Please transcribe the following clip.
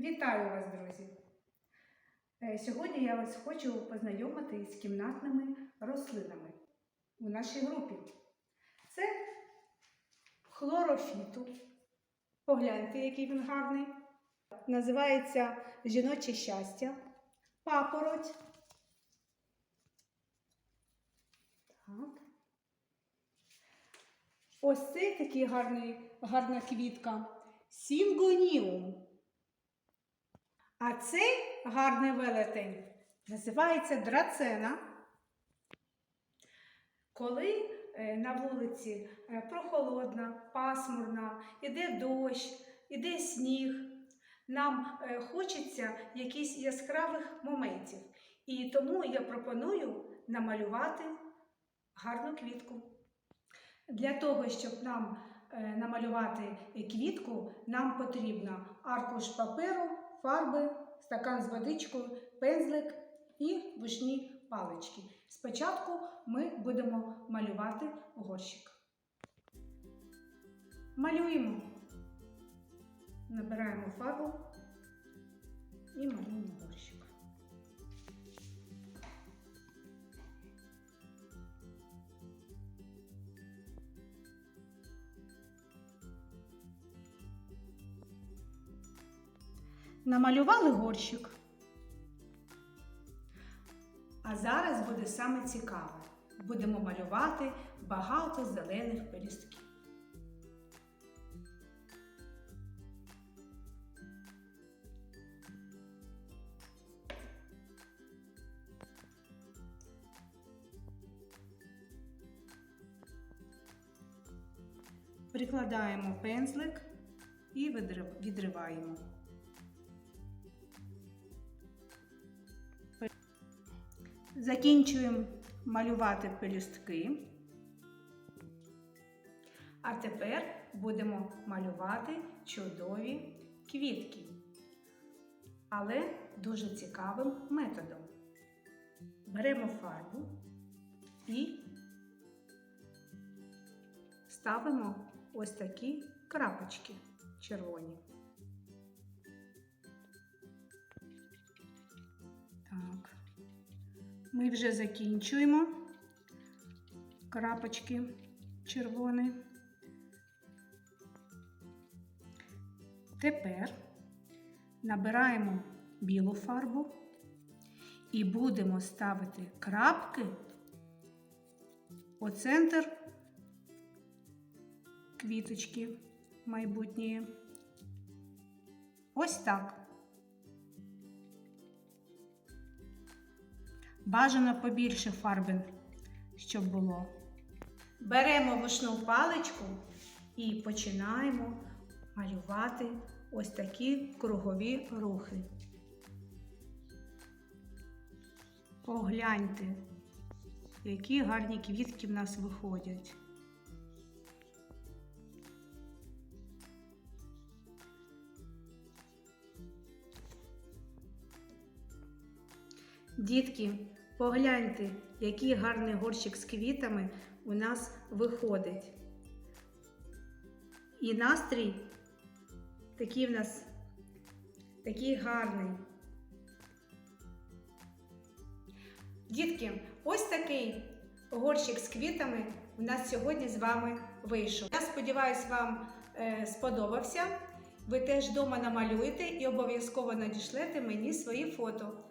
Вітаю вас, друзі! Е, Сьогодні я вас хочу познайомити з кімнатними рослинами у нашій групі. Це хлорофіту. Погляньте, який він гарний. Називається жіноче щастя, папороть. Так. Ось цей такий гарний, гарна квітка. Сінгоніум. А цей гарний велетень називається драцена. Коли е, на вулиці е, прохолодна, пасмурна, іде дощ, іде сніг, нам е, хочеться якихось яскравих моментів. І тому я пропоную намалювати гарну квітку. Для того, щоб нам намалювати квітку, нам потрібно аркуш паперу, фарби, стакан з водичкою, пензлик і вушні палички. Спочатку ми будемо малювати горщик. Малюємо. Набираємо фарбу і малюємо горщик. Намалювали горщик. А зараз буде саме цікаве. Будемо малювати багато зелених пелюстків. Прикладаємо пензлик і відриваємо. Закінчуємо малювати пелюстки. А тепер будемо малювати чудові квітки. Але дуже цікавим методом. Беремо фарбу і ставимо ось такі крапочки червоні. Ми вже закінчуємо крапочки червоні. Тепер набираємо білу фарбу і будемо ставити крапки у центр квіточки майбутньої. Ось так. Бажано побільше фарби, щоб було. Беремо вушну паличку і починаємо малювати ось такі кругові рухи. Погляньте, які гарні квітки в нас виходять. Дітки, погляньте, який гарний горщик з квітами у нас виходить. І настрій такий в нас такий гарний. Дітки, ось такий горщик з квітами у нас сьогодні з вами вийшов. Я сподіваюся, вам е, сподобався. Ви теж вдома намалюєте і обов'язково надішлете мені свої фото.